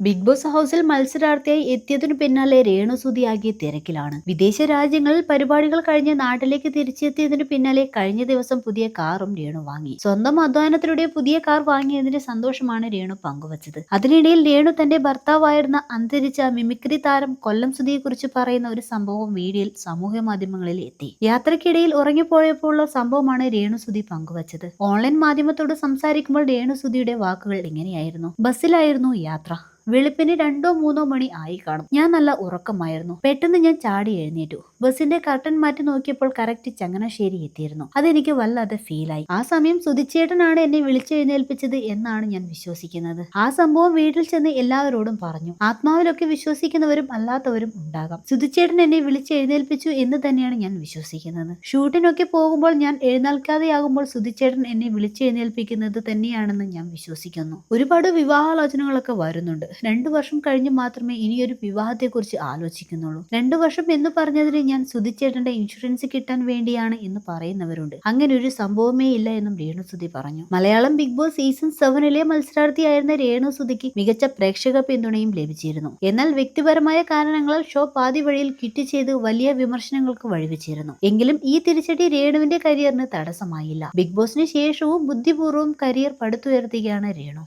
Big boss ഹൗസിൽ മത്സരാർത്ഥിയായി എത്തിയതിനു പിന്നാലെ രേണുസുതിയാകിയ തിരക്കിലാണ്. വിദേശ രാജ്യങ്ങളിൽ പരിപാടികൾ കഴിഞ്ഞ് നാട്ടിലേക്ക് തിരിച്ചെത്തിയതിനു പിന്നാലെ കഴിഞ്ഞ ദിവസം പുതിയ കാറും രേണു വാങ്ങി. സ്വന്തം അധ്വാനത്തിലൂടെ പുതിയ കാർ വാങ്ങിയതിന്റെ സന്തോഷമാണ് രേണു പങ്കുവച്ചത്. അതിനിടയിൽ രേണു തന്റെ ഭർത്താവായിരുന്ന അന്തരിച്ച മിമിക്രി താരം കൊല്ലം സുധിയെക്കുറിച്ച് പറയുന്ന ഒരു സംഭവം വീഡിയോയിൽ സമൂഹ മാധ്യമങ്ങളിൽ എത്തി. യാത്രക്കിടയിൽ ഉറങ്ങിപ്പോയപ്പോഴുള്ള സംഭവമാണ് രേണു രേണുസുതി പങ്കുവച്ചത്. ഓൺലൈൻ മാധ്യമത്തോട് സംസാരിക്കുമ്പോൾ രേണു രേണുസുതിയുടെ വാക്കുകൾ ഇങ്ങനെയായിരുന്നു. ബസ്സിലായിരുന്നു യാത്ര. വെളുപ്പിന് രണ്ടോ മൂന്നോ മണി ആയി കാണും. ഞാൻ നല്ല ഉറക്കമായിരുന്നു. പെട്ടെന്ന് ഞാൻ ചാടി എഴുന്നേറ്റു. ബസിന്റെ കർട്ടൻ മാറ്റി നോക്കിയപ്പോൾ കറക്റ്റ് ചങ്ങനാശ്ശേരി എത്തിയിരുന്നു. അതെനിക്ക് വല്ലാതെ ഫീലായി ആ സമയം സുധിച്ചേട്ടനാണ് എന്നെ വിളിച്ചെഴുന്നേൽപ്പിച്ചത് എന്നാണ് ഞാൻ വിശ്വസിക്കുന്നത്. ആ സംഭവം വീട്ടിൽ ചെന്ന് എല്ലാവരോടും പറഞ്ഞു. ആത്മാവിലൊക്കെ വിശ്വസിക്കുന്നവരും അല്ലാത്തവരും ഉണ്ടാകാം. സുധിച്ചേട്ടൻ എന്നെ വിളിച്ചെഴുന്നേൽപ്പിച്ചു എന്ന് തന്നെയാണ് ഞാൻ വിശ്വസിക്കുന്നത്. ഷൂട്ടിനൊക്കെ പോകുമ്പോൾ ഞാൻ എഴുന്നേൽക്കാതെയാകുമ്പോൾ സുധിച്ചേട്ടൻ എന്നെ വിളിച്ചെഴുന്നേൽപ്പിക്കുന്നത് തന്നെയാണെന്ന് ഞാൻ വിശ്വസിക്കുന്നു. ഒരുപാട് വിവാഹാലോചനകളൊക്കെ വരുന്നുണ്ട്. രണ്ടു വർഷം കഴിഞ്ഞ് മാത്രമേ ഇനിയൊരു വിവാഹത്തെക്കുറിച്ച് ആലോചിക്കുന്നുള്ളൂ. രണ്ടു വർഷം എന്ന് പറഞ്ഞതിന് ഞാൻ സുധിച്ചേട്ടന്റെ ഇൻഷുറൻസ് കിട്ടാൻ വേണ്ടിയാണ് എന്ന് പറയുന്നവരുണ്ട്. അങ്ങനെ ഒരു സംഭവമേ ഇല്ല എന്നും രേണു സുധി പറഞ്ഞു. മലയാളം ബിഗ് ബോസ് സീസൺ സെവനിലെ മത്സരാർത്ഥിയായിരുന്ന രേണു സുധിക്ക് മികച്ച പ്രേക്ഷക പിന്തുണയും ലഭിച്ചിരുന്നു. എന്നാൽ വ്യക്തിപരമായ കാരണങ്ങളാൽ ഷോ പാതി വഴിയിൽ കിറ്റ് ചെയ്ത് വലിയ വിമർശനങ്ങൾക്ക് വഴിവെച്ചിരുന്നു. എങ്കിലും ഈ തിരിച്ചടി രേണുവിന്റെ കരിയറിന് തടസ്സമായില്ല. ബിഗ് ബോസിന് ശേഷവും ബുദ്ധിപൂർവം കരിയർ പടുത്തുയർത്തുകയാണ് രേണു.